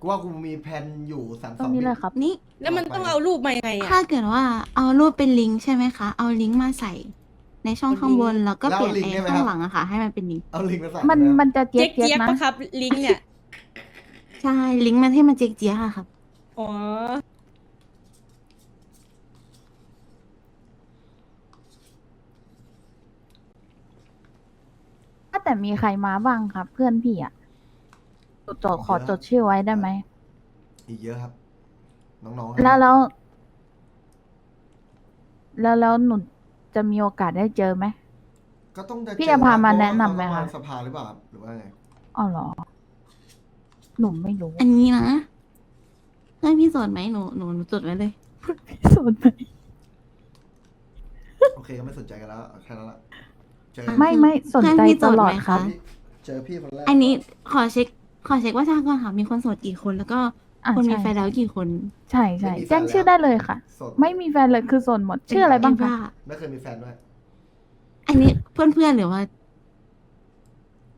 กูว่ากูมีแผนอยู่สามตสรองงนี้เลยครับ นี่แล้วมันต้องเอารูปมายังไงอะ ถ้าเกิดว่าเอารูปเป็นลิงก์ใช่ไหมคะ เอาลิงก์มาใส่ในช่องข้างบนแล้วก็เปลี่ยนไอ้ข้างหลังอะค่ะ ให้มันเป็นลิงก์เอาลิงก์มาใส่มันด้วยมันจะเจี๊เจ๊ยกบๆเจี๊ยบนะปะครับ ลิงก์เนี่ย ใช่ลิงก์มันให้มันเจ๊กเจี๊ยะค่ะครับ อ๋อถ้าแต่มีใครมาบ้างครับ เพื่อนพี่อะ จดจดขอจดชื่อไว้ได้ไหม อีกเยอะครับ น้องๆแล้วแล้ว แล้วแล้วหนูจะมีโอกาสได้เจอไหม ก็ต้องจะพี่เจอจะพามาเพระแนะนำไหมเขาคะต้องาสภาหรือเปล่าครับหรือว่าไงอ๋อเหรอ หนูไม่รู้อันนี้นะเพื่อนพี่โสดไหมหนูหนูหนูจดไว้เลยพี่สนไหมโอเคก็ไม่สนใจกันแล้วแค่นั้นละเจอไม่ไม่สนใจเพื่อนพี่ตลอดโสดไหมครับคะเจอพี่คนแรกอันนี้ขอเช็ค ขอเช็คว่าทางก่อนค่ะ มีคนโสดกี่คน แล้วก็อะคนมีใช่แฟนแล้วกี่คนใช่ใช่แจ้งชื่อได้เลยค่ะโสดไม่มีแฟนเลยคือโสนหมดชื่ออะไรบ้างคะเว่าไม่เคยมีแฟนด้วยอันนี้เพื่อนเพื่อนๆหรือว่า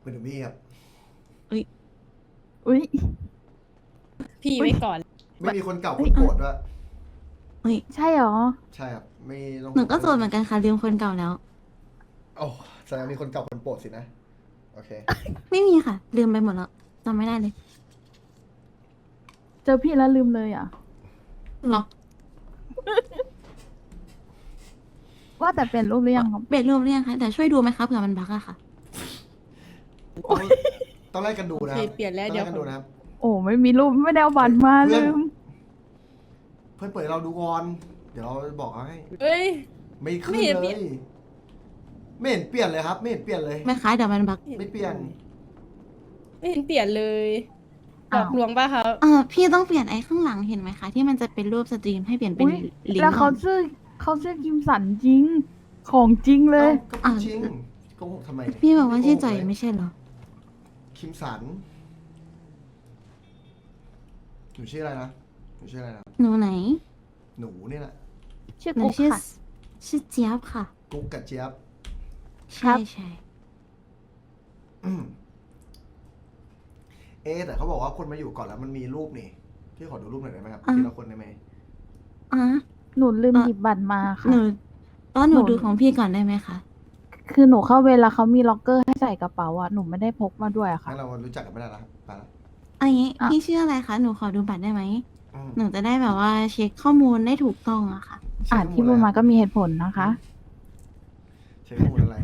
เพื่อนพี่ครับอุ้ย พี่อุ๊ยไว้ก่อน ไม่มีคนเก่าเฮ้คยนโปรดด้วยเฮ้ยใช่เหรอ ใช่ครับไม่ต้องหนูก็โสดเหมือนกันค่ะลืมคนเก่าแล้ว โอ้แสดงมีคนเก่าคนโปรดสินะโอเค ไม่มีค่ะ ลืมไปหมดแล้ว จำไม่ได้เลยเจอพี่แล้วลืมเลยอะ หรอว่าแต่เป็นรูปหรือยังครับ เปลี่ยนรูปหรือยังคะแต่ช่วยดูไหมคะเผื่อมันบั๊กอะค่ะ ต้องต้องไล่กันดูนะคโอรัเคเปลี่ยนแล้วต้องเดี๋ยว ไล่กันดูนะครับ โอ้ไม่มีรูปไม่ได้เอาบัตรมาเพื่อนลืมเพื่อนเปิดให้เราดูก่อน เดี๋ยวเราบอกให้ เอ้ย ไม่ขึ้นไม่เห็นเลเปลี่ยย น ไม่เห็นเปลี่ยนเลยครับ ไม่เห็นเปลี่ยนเลย แม่ค้าเดี๋ยวมันบั๊กไม่เปลี่ยน ไม่เห็นเปลี่ยนเลยหลอ้าวอกลวงป่ะครับ เออพี่ต้องเปลี่ยนไอ้ข้างหลังเห็นไหมคะ ที่มันจะเป็นรูปสตรีมให้เปลี่ยนเป็นอุ๊ย ลิงแล้วก์เขาก่อนชื่อเขาชื่อกิมสันจริง ของจริงเลย เอ้าก็พูดจริงโกหกทำไมพี่บอกว่าชื่อจ่อยไม่ไม่ใช่เหรอ คิมสันหนูชื่ออะไรนะหนูชื่ออะไรนะหนูไหน หนูนี่แหละชื่อหนูกุ๊กชื่อค่ะ ชื่อเจี๊ยบค่ะ กุ๊กกับเจี๊ยบใช่ใช่อืมเอ๊ะแต่เขาบอกว่าคนมาอยู่ก่อนแล้วมันมีรูปนี่ พี่ขอดูรูปหน่อยได้ไหมครับทีละคนได้ไหมอะหนูลืมเอ่อหยิบบัตรมาค่ะหนูตอนหนูหนู ดูของพี่ก่อนได้ไหมคะ คือหนูเข้าเวลาเขามีล็อกเกอร์ให้ใส่กระเป๋าอะหนูไม่ได้พกมาด้วยอะค่ะ งั้นเรารู้จักกันไม่ได้แล้วครับไปละอันนี้อะ พี่ชื่ออะไรคะ หนูขอดูบัตรได้ไหม อืมหนูจะได้แบบว่าเช็คข้อมูลได้ถูกต้องอะค่ะ อ่านที่พูดมาก็มีเหตุผลนะคะใช้ข้อมูลอะไร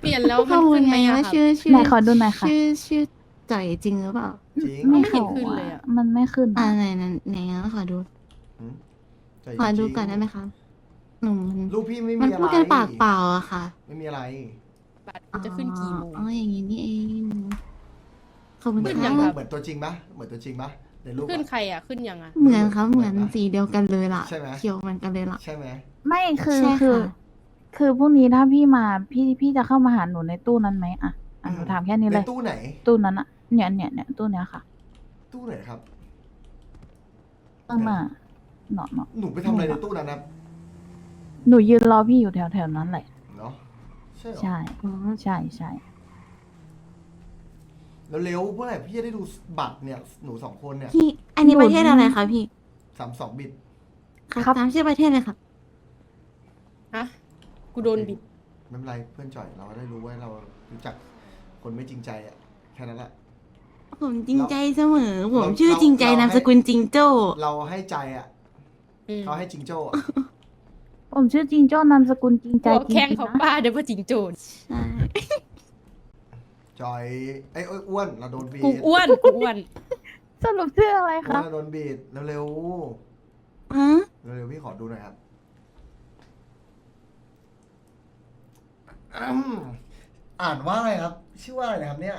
เปลี่ยนแล้วข้มัอนมูลขึ้นไหไงมอะว่าครับชื่อชื่อไหนขอดูหน่อยค่ะ ชื่อชื่อ จ่อยจริงหรือเปล่าจริงไม่ไม่เห็นเขาขึ้นอะเลยอะ มันไม่ขึ้นอ่าอะไหนไหนไหนงั้นขอดูอืมใจขอดูจริงก่อนได้ไหมคะหนูมันรูปพี่ไม่มันมีอะไรพูดกันปากเปล่าอะค่ะไม่มีอะไร บัตรมันจะขึ้นกี่โมง อ๋ออย่างนี้นี่เองขอบคุณเหมือนขึ้นยัค่ะงเหมือนตัวจริงปะเหมือนตัวจริงปะในรูปขึ้นอะ ใครอะ ขึ้นยังอะ เหมือนครับเหเหมืมืออนนปะสีเดียวกันเลยล่ะใช่ไหม เขียวเหมือนกันเลยล่ะ ใช่ไหมไม่คือใช่คือ ค่ะ คือพรุ่งนี้ถ้าพี่มาพี่พี่จะเข้ามาหาหนูในตู้นั้นไหมอะ อะหนูถามแค่นี้ในเลยตู้ไหน ตู้นั้นอะเนี่ยเนี่ยเนี่ยตู้เนี้ยค่ะตู้ไหนครับข้างหน้าเนาะเนาะหนูไปทำอะไรในตู้นั้นนะหนูยืนรอพี่อยู่แถวแถวๆนั้นแหละ เนาะใช่เหรอ ใช่ อ๋อใช่ใช่แล้วเร็วเมื่อไหร่พี่จะได้ดูบัตรเนี่ย หนูสองคนเนี่ยพี่ อันนี้ประเทศอะไรคะพี่สามสองบิตครับตามชื่อประเทศเลยค่ะฮะกูโดนบิด ไม่เป็นไรเพื่อนจ่อยเราได้รู้ว่าเรารู้จัก คนไม่จริงใจอะแค่นั้นแหละ ผมจริงใจเสมอ ผมเราชื่อจริงใจเรานามให้สกุลจริงโจ้ เราให้ใจอะอืมเขาให้จริงโจ้อะผมชื่อจริงโจ้นามสกุลจริงใจหัวจริงแข้งๆของนะป้าเดี๋ยวว่าจิงโจรใช่ จอยไอ้ยเอ้ยอ้วนเราโดนบีกูดอ้วนกูอ้วน สรุปชื่ออะไรอ้วคะนเราโดนบีดเร็วฮะ ๆเร็วๆพี่ขอดูหน่อยครับอืม อ่านว่าอะไรครับ ชื่อว่าอะไรนะครับเนี่ย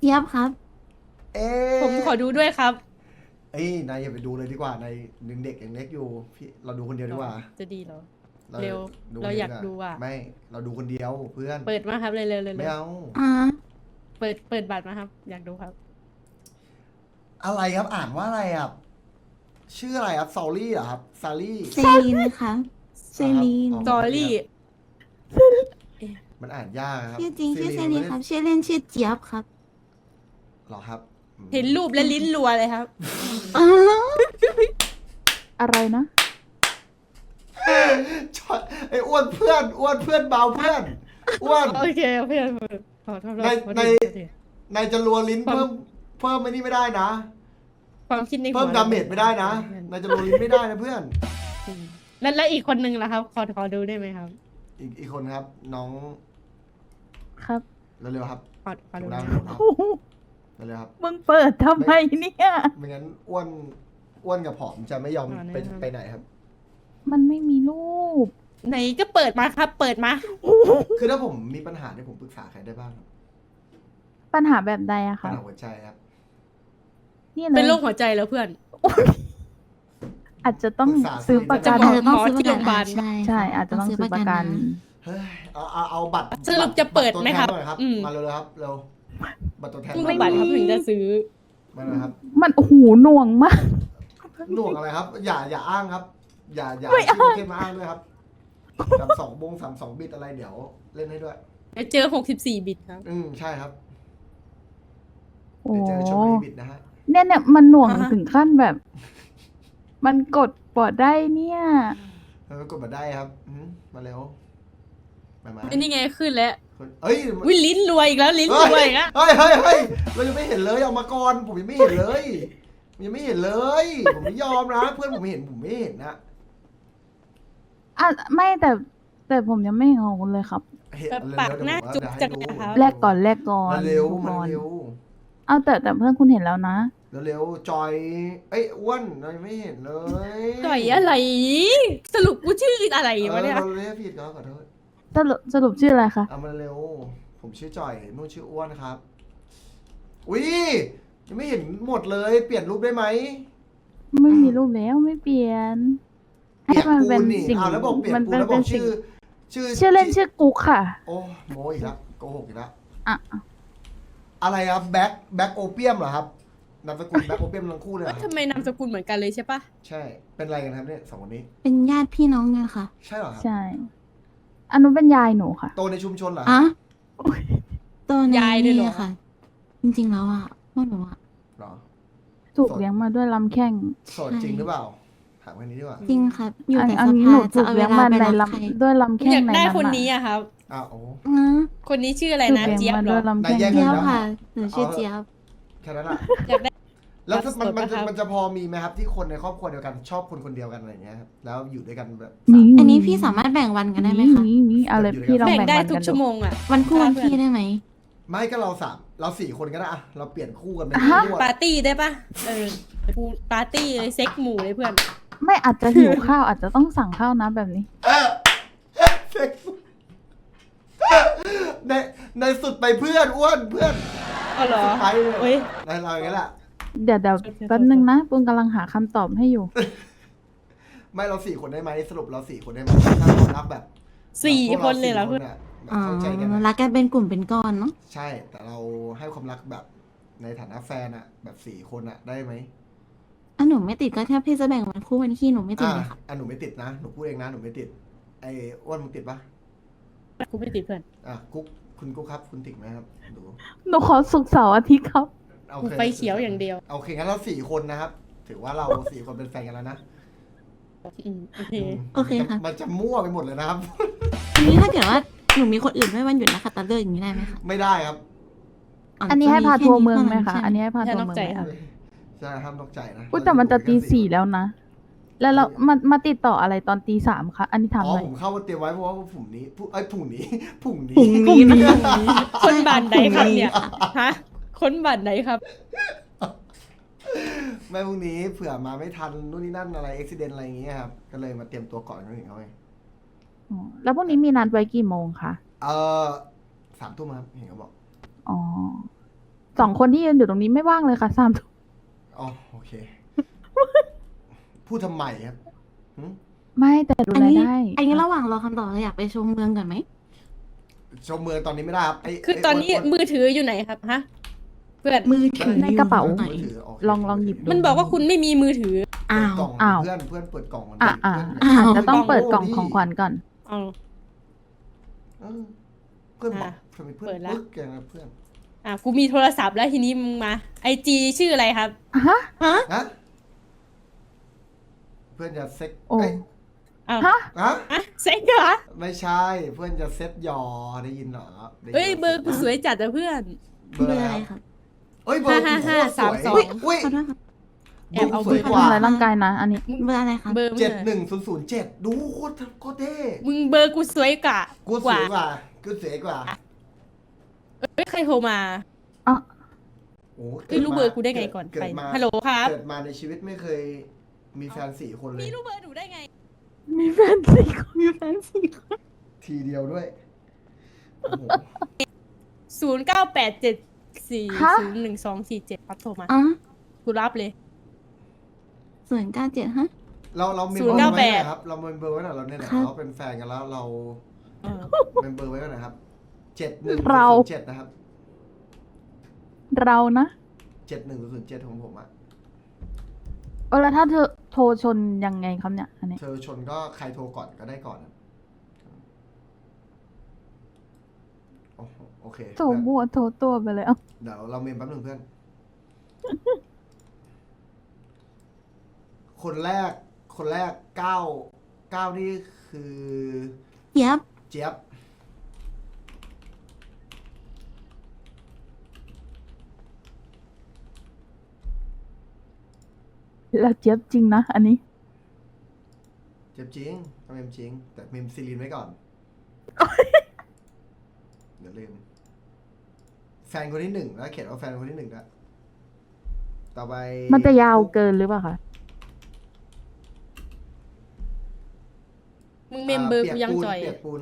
เจี๊ยบครับ เอ๊ะผมขอดูด้วยครับเอ้ยนายอย่าไปดูเลยดีกว่านายยังเด็กยังเล็กอยู่พี่เราดูคนเดียวดีกว่าจะดีเหรอ เราเร็วดูเราอยากคนดูเวอะ ไม่เราดูคนเดียวเพื่อนเปิดมาครับเร็วๆเร็วๆไม่เอา อ่า เปิดเปิดบัตรมาครับ อยากดูครับ อะไรครับอ่านว่าอะไรอะชื่ออะไรครับซอรี่เหรอครับซารี่เซลีนครับ เซลีนอ๋อสอรี่ มันอ่านยากครับชื่อจริงชื่อเซซีลีนไม่ได้ครับ ชื่อเล่นชื่อเจี๊ยบครับเหรอครับเห็นรูปและลิ้นรัวเลยครับ อ้าวอะไรนะชอบไอ้อ้วนเพื่อนอ้วนเพื่อนเบาเพื่อนอ้วน โอเคเพื่อนขอโทษในขอโทษในขอโทษนายจะรัวลิ้นเพิ่มเพิ่มไม่นี่ไม่ได้นะ ความคิดในหัวเพิ่มดาเมจไม่ได้นะนายจะรัวลิ้นไม่ได้นะเพื่อนอืมแล้วแล้วอีกคนนึงล่ะครับ ขอขอดูได้ไหมครับ อีกอีกคนครับ น้อง ครับเร็วๆครับขอขอดูถูกได้แล้วไหมถูกแล้วโอ้โหเร็วๆครับ มึงเปิดทำไมเนี่ย ไม่งั้นอ้วนอ้วนกับผอมจะไม่ยอมไปไปไหนครับ มันไม่มีรูป ไหนก็เปิดมาครับ เปิดมาคือถ้าผมมีปัญหาเนี่ยผมปรึกษาใครได้บ้างครับปัญหาแบบใดอะปัญคะหาหัวใจครับนี่เลเป็นยโรคหัวใจแล้วเพื่อน อาจจะต้องปรึกษาซื้อประกัน จะเออต้องซื้อหมอที่ประกันโรงพยาบาลใช่ใช่ อาจจะต้องซื้อประกันนะ เฮ้ยเอาเอาเอาบัตรสรุปจะเปิดไหมครับตตัวแทนน่อยครับ อืม มาเร็วๆครับเร็วบัตรตัวแทนต้องมามีบัตรครับถึงจะซื้อ มาเลยครับมันโอ้โหหน่วงมาก หน่วงอะไรครับ อย่าอย่าอ้างครับ อย่าอย่าไม่ชื่อ้างอเทพมาอ้างด้วยครับสามสองบงสามสองบิตอะไรเดี๋ยวเล่นให้ด้วยเดี๋ยวเจอ 64 บิตครับ อืมใช่ครับโอ้เดี๋ยวเจอชมรีบิตนะฮะเนี่ยเนี่ยมันหน่วงอ่าฮะ ถึงขั้นแบบ มันกดปอดได้เนี่ย เออกดมาได้ครับอืมมาเร็ว มามาอันนี้ไงขึ้นแล้วคนเอ้ยวิลิ้นรวยอีกแล้วลิ้นรวยอีกแล้วเฮ้ยเฮ้ยเฮ้ยเรายังไม่เห็นเลยเอามาก่อนผมยังไม่เห็นเลยผมยังไม่เห็นเลย ผมไม่ยอมนะเพื่อนผมเห็นผมไม่เห็นนะอะไม่แต่แต่ผมยังไม่เห็นของคุณเลยครับ เห็นแบบเร็วๆปากหน้าเดี๋ยวผมจุกเดี๋ยวให้ดูจังนะครับ แลกก่อนแลกก่อนมาเร็วดูมาก่อนเร็วเอาแต่แต่เพื่อนคุณเห็นแล้วนะเร็วๆจอย เอ้ยอ้วนเรายังไม่เห็นเลยจ่อยอะไร สรุปกูชื่ออะไรเออวะเนี่ยเราเรียกผิดครับขอโทษ สรุปสรุปชื่ออะไรคะ เอามาเร็ว ผมชื่อจอยนู่นชื่ออ้วนครับ อุ้ยยังไม่เห็นหมดเลย เปลี่ยนรูปได้ไหม ไม่มีรูปแล้วไม่เปลี่ยน ให้เปลี่ยนมันปูเป็นนนี่สิ่งอ้าวแล้วบอกเปลี่ยนมันปูเป็นนแล้วบเป็อนกสิ่งชื่อ ชื่อชื่อเล่นชื่อกุ๊กค่ะ โอ้โมอีกแล้วโกหกอีกแล้วอะ อะไรครับแบ็คแบ็คโอเปียมเหรอครับนามสกุลแบ็คโอเปียมทั้งคู่เลยเหรอครับทำไมนามสกุลเหมือนกันเลยใช่ปะใช่ เป็นอะไรกันครับเนี่ยสองคนนี้ เป็นญาติพี่น้องกันค่ะ ใช่เหรอครับ ใช่ อันนู้นเป็นยายหนูค่ะ โตในชุมชนเหรอ อะตัวในยายด้วยเหรอนี่ค่ะ จริงๆแล้วอะพวกหนูอะเหรอ ถูกเลี้ยงมาด้วยลำแข้ง โสดจริงหรือเปล่า ถามแค่นี้ดีกว่า จริงครับอยู่อันแต่อันสนี้ภาหนูจะถูกเอาเวเลี้ยงลามาไปในรับใครลำด้วยลำแข้องยากในได้นั้นคนอะนี้อะครับ อ้าวโอ้นะคนนี้ชื่ออะไรถูกนะเลี้ยงเจี๊ยบมาเหรด้วอยลำนายแย่แข้งงเจี๊ยบค่ะหนูชื่อเจี๊ยบ แค่นั้นแหละอยากได้ แล้วมันมันสดๆจะนะครับมันจะพอมีไหมครับ ที่คนในครอบครัวเดียวกันชอบคนคนเดียวกันอะไรอย่างเงี้ยครับแล้วอยู่ด้วยกันแบบนี่อันนี้พี่สามารถแบ่งวันกันได้ไหมคะ นี่นี่เอาเลยพี่ลองแบ่งแบ่งได้วันทุกักนชั่วดูโมงอะวันคู่วันพี่ได้ไหม ไม่ก็เราสามเราสี่คนก็ได้อะเราเปลี่ยนคู่กันเป็นฮะคู่ปาร์ตี้ได้ปะเออกูปาร์ตี้เลยเซ็กหมู่เลยเพื่อน ไม่อาจจะหิวข้าวอาจจะต้องสั่งข้าวนะแบบนี้เออเซ็กซ์ในในสุดไปเพื่อนอ้วนเพื่อนอ๋อเหรอ สุดท้ายเอ้ย ในเราอย่างนี้แหละ เดี๋ยวเดี๋ยวแป๊บนึงนะปุ้งกำลังหาคำตอบให้อยู่ ไม่เราสี่คนได้ไหมสรุปเราสี่คนได้ไหมถ้าเรารักแบบสี่แบบคนเลยเหรอพเพื่วอกนราสี่คนน่ะแบบอ๋อเข้าใจกันนะรักกันเป็นกลุ่มเป็นก้อนเนาะใช่ แต่เราให้ความรักแบบในฐานะแฟนอะแบบสี่คนอะได้ไหมอะหนูไม่ติดก็ถ้าพี่จะแบ่งวันคู่วันขี้หนูไม่ติดอะเลยค่ะอะหนูไม่ติดนะหนูพูดเองนะหนูไม่ติด ไอ้อ้วนมึงติดปะกูไม่ติดเพื่อน อะกุ๊กคุณกุ๊กครับ คุณติดไหมครับดู หนูขอสุกร์เสาร์อาทิตย์ครับ โอกูเคไฟเขียวอย่างเดียวโอเคงั้นเราสี่คนนะครับ ถือว่าเราสี่คนเป็นแฟนกันแล้วนะอืมโอเคมโอเคค่ะ มันจะมั่วไปหมดเลยนะครับอันนี้ถ้าเกิดว่าหนูมีคนอื่นไม่วันหยุดนะคะตาเลิกอย่างนี้ได้ไหมคะไม่ได้ครับอันนี้ให้พาทัวร์เมืองไหมคะ อันนี้ให้พาแค่ทัวร์นอกเมืองใจไหมครัคะบใช่ห้ามนอกใจนะอุ้ยแต่มันจะตีสี่แล้วนะ แล้วเรามามาติดต่ออะไรตอนตีสามคะ อันนี้ถามอ๋อหน่อยผมเข้ามาเตรียมไว้เพราะว่าผุ่มนี้ผู้ไอ้ยผุ่มนี้ผุ่มนี้พรุ่งนี้นะคนบ้านไหนครับเนี่ยฮะ คนบ้านไหนครับ ไม่พรุ่งนี้เผื่อมาไม่ทันนู่นนี่นั่นอะไรอุบิเหตุอะไรอย่างเงี้ยครับ ก็เลยมาเตรียมตัวก่อนเขาถึงเขาไงอ๋อแล้วพวกนี้มีนัดไว้กี่โมงคะ เออสามทุ่มครับเห็นเขาบอกอ๋อสองคนที่ยืนอยู่ตรงนี้ไม่ว่างเลยค่ะสามทุ่มอ๋อโอเค พูดทำไมครับหึไม่แต่ดูอันแลนี้ได้อันนี้ระหว่างรอคำตอบเราอยากไปชมเมืองก่อนไหม ชมเมืองตอนนี้ไม่ได้ครับไคือตอนนี้ไมือถืออยู่ไหนครับฮะเพื่อนมือถือในกระเป๋าอยู่ไหนมือถือโเคลองลองหยิบดู มันบอกว่าคุณไม่มีมือถือเปิอ้าดวกล่องอ้าวเพื่อนเพื่อนเปิดกล่องมันอะอะเพื่อนอ้าวอาจจะต้องกล่องเปิดกล่องโอ้ของขวัญก่อน เอา เออเพื่อนบอกอะทำไมเพื่อนเปิดละ ปึ๊กอย่างนั้นเพื่อนอะกูมีโทรศัพท์แล้วทีนี้มึงมาไอจีชื่ออะไรครับ ฮะ ฮะนะเพื่อนจะเซ็กโอ้เอ้ยอ้าวฮะ ฮะอะเซ็กเหรอไม่ใช่เพื่อนจะเซ็ตหยอได้ยินเหรอได้นเอ้ยเบอร์กูสวยจัดอะเพื่อน เบอร์เบออะร์ไรอะไรครับครับ เฮ้ยเบอร์กูโคตรสวย55532 อุ้ยขว่ะแอบเอาเบอร์ สวยกว่าทำลายร่างกายนะ อันนี้เบอร์อะไรคะเบอร์เจ็ดหนึ่งศูนย์ศูนย์เจ็ดดูโคตรโคตรเท่มึงเบอร์กูสวยกว่ากูสวยกว่ากูสวยกว่าไม่เคยโทรมา อ๋อโอ้ยรู้เบอร์กูได้ไงก่อนไปเฮัลโหลครับ เกิดมาในชีวิตไม่เคยมีแฟนสี่คนเลยมีรู้เบอร์หนูได้ไง มีแฟนสี่คนมีแฟนสี่คนทีเดียวด้วยศูนย์เก้าแปดเจ็ด สี่ศูนย์หนึ่งสองสี่เจ็ดครับโทรมาอ๋อกูรับเลย ศูนย์เก้าเจ็ดฮะ เราเราเมมเบอร์ไว้หน่อครับเราเมมเบอร์ไว้หน่อยเราเนี่ยเราเป็นแฟนกันแล้วเราเออเมมเบอร์ไว้หน่อครับเจ็ดหนึ่งศูนย์เจ็ดนะครับเรานะเจ็ดหนึ่งศูนย์เจ็ดของผมอะเออแล้วถ้าเธอโทรชนยังไงครับเนี่ยอันนี้ เธอชนก็ใครโทรก่อนก็ได้ก่อนอะ อ้โหโอเคโทรบัวโทรตัวไปเลยเอ้าเดี๋ยวเราเมมแป๊บหนึ่งเพื่อน คนแรก คนแรกเก้าเก้านี่คือ เจี๊ยบเจี๊ยบ แล้วเจี๊ยบจริงนะ อันนี้ เจี๊ยบจริงต้องเมมจริง แต่เมมซีรีนไว้ก่อนเดี๋ยวลืม แฟนคนที่หนึ่งแล้วเขียนว่าแฟนคนที่หนึ่งอะต่อไปมันจะยาวเกินหรือเปล่าคะ มึงเมมเบอร์กูยังปีจ่อย เปียกปูน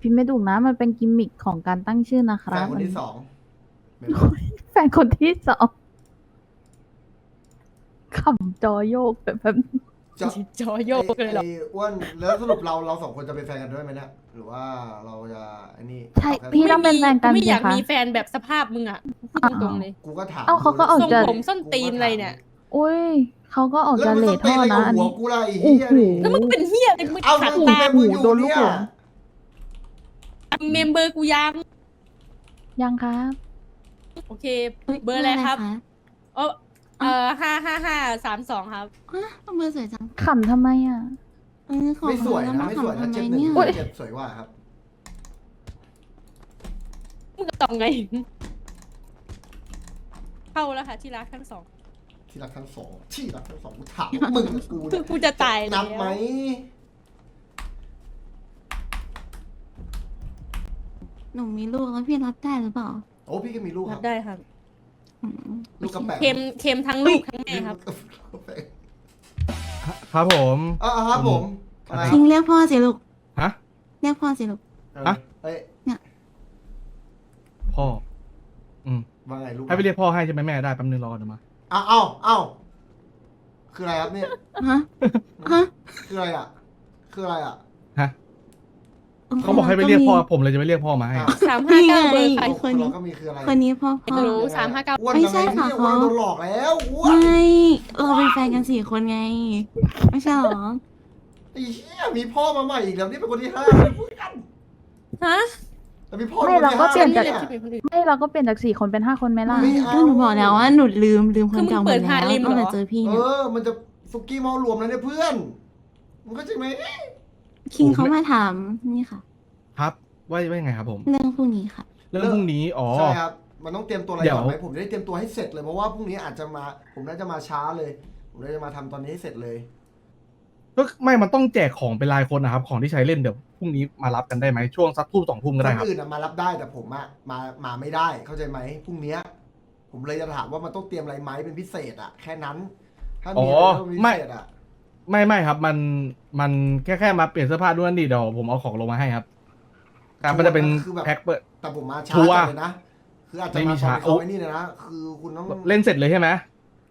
พี่ไม่ถูกนะ มันเป็นกิมมิคของการตั้งชื่อนะคแฟรันบคนที่สองเมมแฟนคนที่สองขำจอโยกแบบแบบ จะจอโยกเลยเหรอไอ้อ้วนแล้วสรุปเราเราสองคนจะเป็นแฟนกันด้วยไหมเนี่ยหรือว่าเราจะไอ้นี่ใช่เอาแค่พี่ ต้องเป็นแฟนกันไม่สิอยากคะมีแฟนแบบสภาพมึงอะพูดตรงๆเลย กูก็ถามเอ้าเขาก็ออกทรงจะ ผมส้นตีนอะไรเนี่ย อุ้ยเขาก็ออกแล้จะวมันเลส้ทนท่ตีอนอะไรกับหัวนะอันนี้ กูล่ะไอ้โอ้เหี้ยโหนี่ แล้วมึงเป็นเฮียอะไรมึงเอาขัดกูตาเป็นหูมึงอยู่โดนลูกเนี่ยหลงมึงเมมเบอร์กูยังยังครับโอเคฮ้ยเบอร์อะไรครับะเออ เออห้าห้าห้าสามสองครับ ฮะเบอร์สวยจังขำทำไมอะ เออขอไม่สวยเบอร์นะแล้วไม่สวยนะทำเจ็ดไมหนึ่งเนี่ยอุ๊ย เจ็ดสวยกว่าครับ มึงจะตอบไง เข้าแล้วค่ะที่รักทั้งสองที่รักทั้งสองที่รักทั้งสองกูถามมึงกับกูคืเนี่อยกูจะตายแล้วนับไหมหนูมีลูกแล้วพี่รับได้หรือเปล่าโอ้พี่ก็มีลูกครัรับบได้ครับอืม ลูกกระแปะเค็มเค็มทั้งลูกทั้งแม่ครับกระแปะครับผม อ่าครับผมอะไรคคิรับงเรียกพ่อสิลูกฮะ เรียกพ่อสิลูกเออฮะเอ้ยพ่อ อืม ว่าไงลูกให้ไปเรียกพ่อให้ใช่ไหมแม่ได้แป๊บนึงรอเดี๋ยวมา อ้าวอ้าวอ้าวคืออะไรครับเนี่ย ฮะ ฮะ คืออะไรอะ คืออะไรอะฮะ เขาบอกให้ไปเรียกพ่อผมเลยจะไปเรียกพ่อมาให้อ้าวสามห้าเก้าเบอร์ใครไอ้คนนี้ เราก็มีคืออะไรคนนี้พ่อพ่อฮัลโหลสามห้าเก้าอ้วนไม่ใช่ยังงค่ะเนี่ยเขาอ้วนโดนหลอกแล้วอ้วนไม่เราเป็นแฟนกันสี่คนไง ไม่ใช่หรอ ไอ้เหี้ยมีพ่อมาใหม่อีกแล้วนี่เป็นคนที่ห้าพูดกันฮะแต่มีพ่อไม่คนเราที่ก็ห้าเปลี่ยนจากเนี่ยที่เป็นคนอื่น ไม่เราก็เปลี่ยนจากสี่คนเป็นห้าคนไหมล่ะ ไม่เอาก็หนูบอกแล้วว่าหนูลืมลืมคนเก่าหมคือมึงเปิดดแล้วฮาริมเหรอ ตั้งแต่เจอพี่เอเนี่ยอมันจะซุกี้เมารวมแล้วเนี่ยเพื่อนมึงก็ใช่ไหม คิงเขามาถามนี่ค่ะ ครับว่าว่ายังไงครับผม เรื่องพวกนี้ค่ะ เรื่องพรุ่งนี้อ๋อ ใช่ครับ มันต้องเตรียมตัวอะไรเดี๋ยว ก่อนไหมผมจะได้เตรียมตัวให้เสร็จเลยเพราะว่าพรุ่งนี้อาจจะมา ผมน่าจะมาช้าเลย ผมน่าจะมาทำตอนนี้ให้เสร็จเลย ก็ไม่มันต้องแจกของเป็นรายคนนะครับ ของที่ใช้เล่นเดี๋ยวพรุ่งนี้มารับกันได้ไหมช่วงสักทุ่มสองทุ่มก็คได้นครับอื่นอะมารับได้แต่ผมอะมามาไม่ได้เข้าใจไหมพรุ่งเนี้ยผมเลยจะถามว่ามันต้องเตรียมอะไรไหมเป็นพิเศษอะแค่นั้นถ้ามีอะไรต้องเป็นพิเศษอะ ไม่ไม่ครับ มันมันแค่แค่มาเปลี่ยนเสื้อผ้าด้วยนั่นดิเดี๋ยวผมเอาของลงมาให้ครับการมันจะเป็นแพ็คเปิด แต่ผมมาช้าชัวร์จัดเลยนะ คืออาจจะไม่มีมาตอนช้าที่เขาไอ้นี่เลยนะ คือคุณต้องเล่นเสร็จเลยใช่ไหม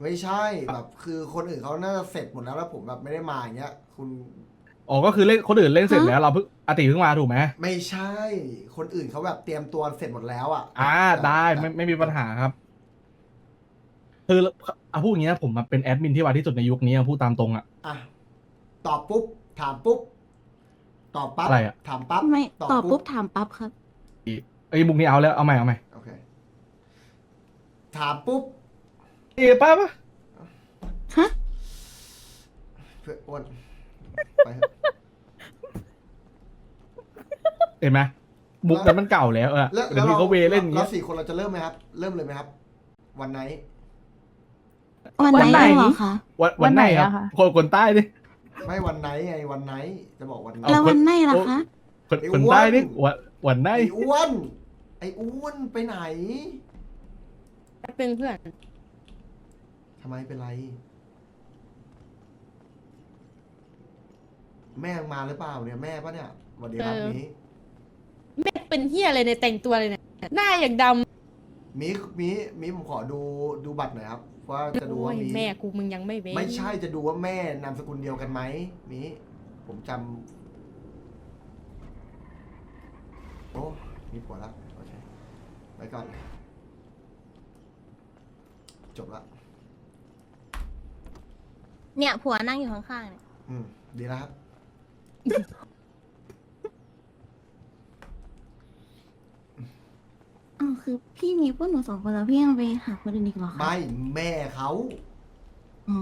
ไม่ใช่ แบบคือคนอื่นเขาน่าจะเสร็จหมดแล้วแล้วผมแบบไม่ได้มาอย่างเงี้ย คุณอ๋อก็คือเล่นคนอื่นเล่นเสร็จแล้วเราเพิ่งอาติเพิ่งมาถูกไหมไม่ใช่ คนอื่นเขาแบบเตรียมตัวเสร็จหมดแล้วอะอ่าได้ไม่ไม่มีปัญหาครับ คือเอาพูดอย่างนี้นะผมมาเป็นแอดมินที่ไวที่สุดในยุคนี้อะพูดตามตรงอะ อะตอบปุ๊บ ถามปุ๊บ ตอบปั๊บอะไรอะ ถามปั๊บไม่ตอบปุ๊บถามปั๊บครับ ไอ้ยบุกนี้เอาแล้วเอาใหม่เอาใหม่โอเคถามปุ๊บ เอ้ยป้าปะฮะ เพื่อนอ้วนไปเถอะ เห็นไหมบุกนั้นมันเก่าแล้วเออแล้วเดี๋ยวนี้เขาเวเล่นอย่างเราเงี้ยสี่คนเราจะเริ่มไหมครับ เริ่มเลยไหมครับ วันไหน วันวันไหไหนนเหรอคะวันวัวันนไหไหนนครับอะคะคนคนใต้ดิไม่วันไหนไงวันไหนจะบอกวันไหนเอาแล้ววันไหนล่ะคะคนไอ้คนอ้วนใต้ดิวันวันไหนไอ้อ้วนไอ้อ้วนไปไหนเป็นเพื่อนทำไมเป็นไร แม่มาหรือเปล่าเนี่ยแม่ปะเนี่ยสวัสดีครับเออหมีแม่เป็นเฮียอะไรในยแต่งตัวเลยเนี่ยหน้าอย่างดหมีหมีหมีผมขอดูดูบัตรหน่อยครับ ว่าำจะดูโอ้ว่ายหมี แม่กูมึงยังไม่เว้นไม่ใช่จะดูว่าแม่นามสกุลเดียวกันไหมหมีผมจำโอ้มีผัวแล้วโอเคไปก่อน จบละเนี่ยผัวนั่งอยู่ข้างๆเนี่ยอืมดีแล้วครับ อ๋อ คือพี่มีพวกหนูสองคนแล้วพี่ยังไปหาคนอื่นอีกเหรอคะไม่แม่เขาอ๋อ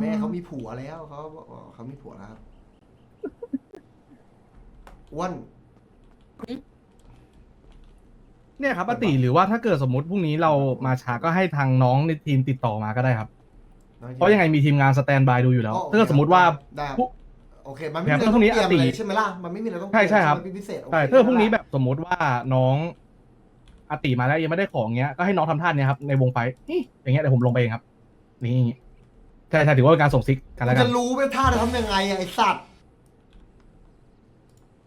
แม่เขามีผัวแล้วเขาบอกว่าเขามีผัวแล้วครับอ้วน เนี่ยครับปกติหรือว่าถ้าเกิดสมมติพรุ่งนี้เรามาช้าก็ให้ทางน้องในทีมติดต่อมาก็ได้ครับ เพราะยังไงมีทีมงานสแตนบายดูอยู่แล้วอ๋อโอเคถ้าเกิดสมมติว่า ได้ครับผู้โอเค มันไม่มีอะไรแถมต้องพรุ่งนี้เตรียมอาติเลยใช่ไหมล่ะ มันไม่มีอะไรต้องใช่ใช่ครับเตยมมันเป็นพิเศษโอเค ใช่ถ้าเกิดพรุ่งนี้แบบสมมติว่าน้อง อาติมาแล้วยังไม่ได้ของเงี้ยก็ให้น้องทำท่าเนี้ยครับในวงไฟนี่อย่างเงี้ยเดี๋ยวผมลงไปเองครับ นี่ใช่ใช่ถือว่าเป็นการส่งซิกกันมัแล้นวกัจะนรู้ไหมท่าจะทำยังไงอะไอสัตว์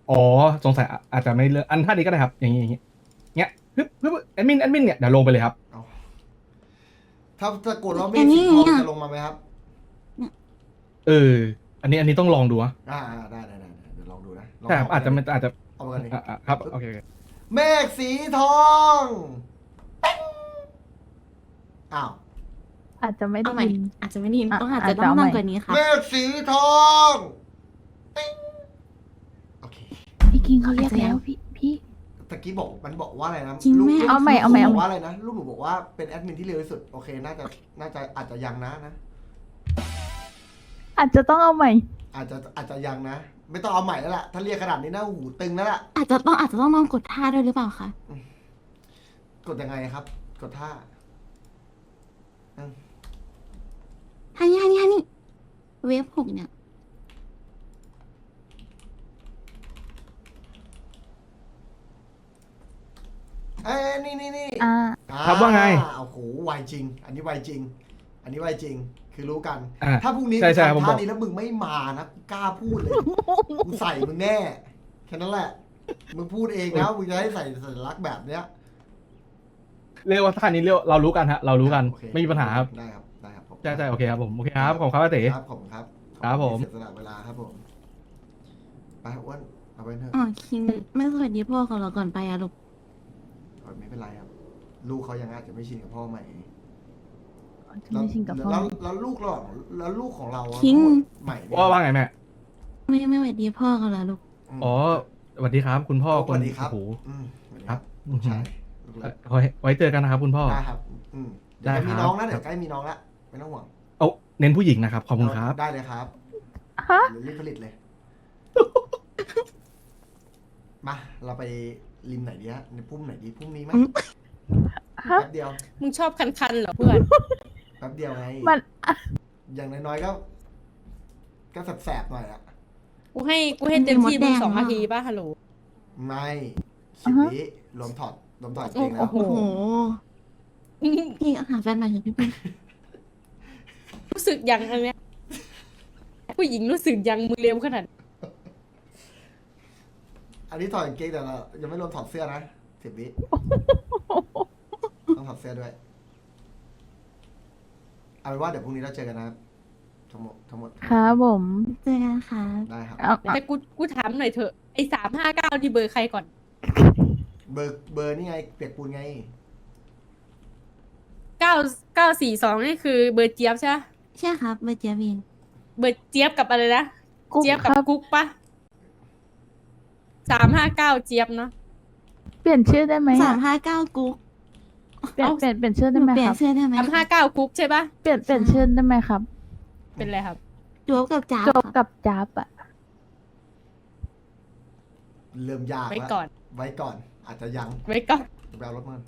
อ๋อสงสัยอาจจะไม่เลือกอันท่านี้ก็ได้ครับ อย่างงี้อย่างงี้เงี้ยปึ๊บปึ๊บแอดมินแอดมินเนี่ยเดี๋ยวลงไปเลยครับเอาถ้าถ้ากดแล้วมีอันนี้สีทองเนี่ยจะลงมาไหมครับ เออ อันนี้อันนี้ต้องลองดูอะอ่าอ่าได้ได้ได้ได้เดี๋ยวลองดูนะลงใช่ครับอาจจะไม่อาจจะเอาไปกันดิอะอะครับโอเคโอเค เมฆสีทองปิ๊งอ้าวอาจจะไม่เอาได้ใหม่ยิน อาจจะไม่ได้ยินอะต้องอาจอาจะจจะต้องเอาใหม่ดังกว่านี้ค่ะ เมฆสีทองปิ๊งโอเคพี่คิงเขาเรียกแล้วพี่พี่ ตะกี้บอกมันบอกว่าอะไรนะจริงลูกแม่ลูกเอาใหม่เอาใหม่ลูกเอาบใหม่ อกว่าอะไรนะลูกหนูบอกว่าเป็นแอดมินที่เร็วที่สุดโอเคน่าจะน่าจะอาจจะยังนะนะอาจจะต้องเอาใหม่อาจจะอาจจะยังนะ ไม่ต้องเอาใหม่แล้วล่ะ ถ้าเรียกขนาดนี้นะหูตึงแล้วล่ะ อาจจะต้องอาจจะต้องลองกดท่าด้วยหรือเปล่าคะกดยังไงครับ กดท่าฮันนี่ฮันนี่ฮันนี่เวฟหกเนี่ย เอ้ยนี่นี่นี่อ่า ครับว่าไงโอ้โหไวจริง อันนี้ไวจริง อันนี้ไวจริง คือรู้กัน อะถ้าพรุ่งนี้ใช่ใช่กูผมบทำอกท่านี้แล้วมึงไม่มานะกูกล้าพูดเลยกูใส่มึงแน่ แค่นั้นแหละ มึงพูดเองนะมึงจะให้ใส่สัญลักษณ์แบบเนี้ยเรียกว่าท่านี้เรียกเรารู้กันฮะ เรารู้กัน โอเคไม่มีปัญหาครับ ได้ครับได้ครับผมใช่ใช่โอเคครับผม โอเคครับ ขอบคุณครับอาเต๋ ครับผมครับครับผม เสียสละเวลาครับผมไปอ้วนเอาไปเถอะอ๋อคิงไม่สวัสดีพ่อเขาเหราก่อนไปอะลูก เอาไม่เป็นไรครับ ลูกเขายังอาจจะไม่ชินกับพ่อใหม่ จะไม่ชินกับพ่อแล้วแล้วลูกเราแล้วลูกของเราอะทิ้ง ใหม่ไหมว่าว่าไงแม่ ไม่ไม่สวัสดีพ่อเขาเหรอลูก มอ๋อสวัสดีครับ คุณพ่อสวัสดีครับโอ้โห อืมสวัสดีครับใช่เอ่อไว้ไว้เจอกันนะครับคุณพ่อ ได้ครับอืมเดี๋ยวได้จะมีครับ น้องแล้วเดี๋ยวใกล้มีน้องแล้วไม่ต้องห่วงเอาเน้นผู้หญิงนะครับ ขอบคุณครับ ได้เลยครับฮะ เดี๋ยวรีบผลิตเลย มา เราไปริมไหนดีฮะในพุ่มไหนดีพุ่มนี้ไหมอืมฮะ แป๊บเดียวมึงชอบคันๆเหรอเพื่อนแป๊บเดียวไง มันอย่างน้อยๆก็ ก็แสบๆหน่อยอะกูให้กูให้เต็มที่มีมดแดมึงงสองเหรอนาทีป่ะฮัลโหล ไม่สิบอ่าฮะวิรวมถอดรวมถอดเองแล้โอ้ว โห โอ้โหพี่หาแฟนใหม่ของพี่เป็นรู้สึกยังอันเนี้ยผู้หญิงรู้สึกยังมึงเร็วขนาดอันนี้ถอดกางเกงแต่เรายังไม่รวมถอดเสื้อนะสิบวิต้องถอดเสื้อด้วย เอาเป็นว่าเดี๋ยวพรุ่งนี้เราเจอกันนะครับทั้งหมดทั้งหมดครับผม เจอกันค่ะได้ครับ เอาเอาแต่กูกูถามหน่อยเถอะไอ้สามห้าเก้าที่เบอร์ใครก่อน เบอร์เบอร์นี่ไงเปียกปูนไง เก้าเก้าสี่สองนี่คือเบอร์เจี๊ยบใช่ปะใช่ครับเบอร์เจียบเองเบอร์เจี๊ยบกับอะไรนะ กุ๊กเจี๊ยบคกับรับ กุ๊กปะสามห้าเก้าเจี๊ยบเนาะปลี่ยนชื่อได้ไหมสาอะมห้าเก้ากุ๊ก เปลี่ยนเปลี่ยนเปลี่ยนชื่อหได้นูไหมเปลี่ยคนรับชื่อได้ไหมสามห้าเก้าคุกใช่ปะเปลี่ยนเปลี่ยนชื่อได้ไหมครับเป็นไรครับจวบกับจ้าบจบค่ะกับจับอะเริ่มยากไว้แล้วก่อน ไว้ก่อน อาจจะยังไว้ก่อน ไปเอารถมาก่อน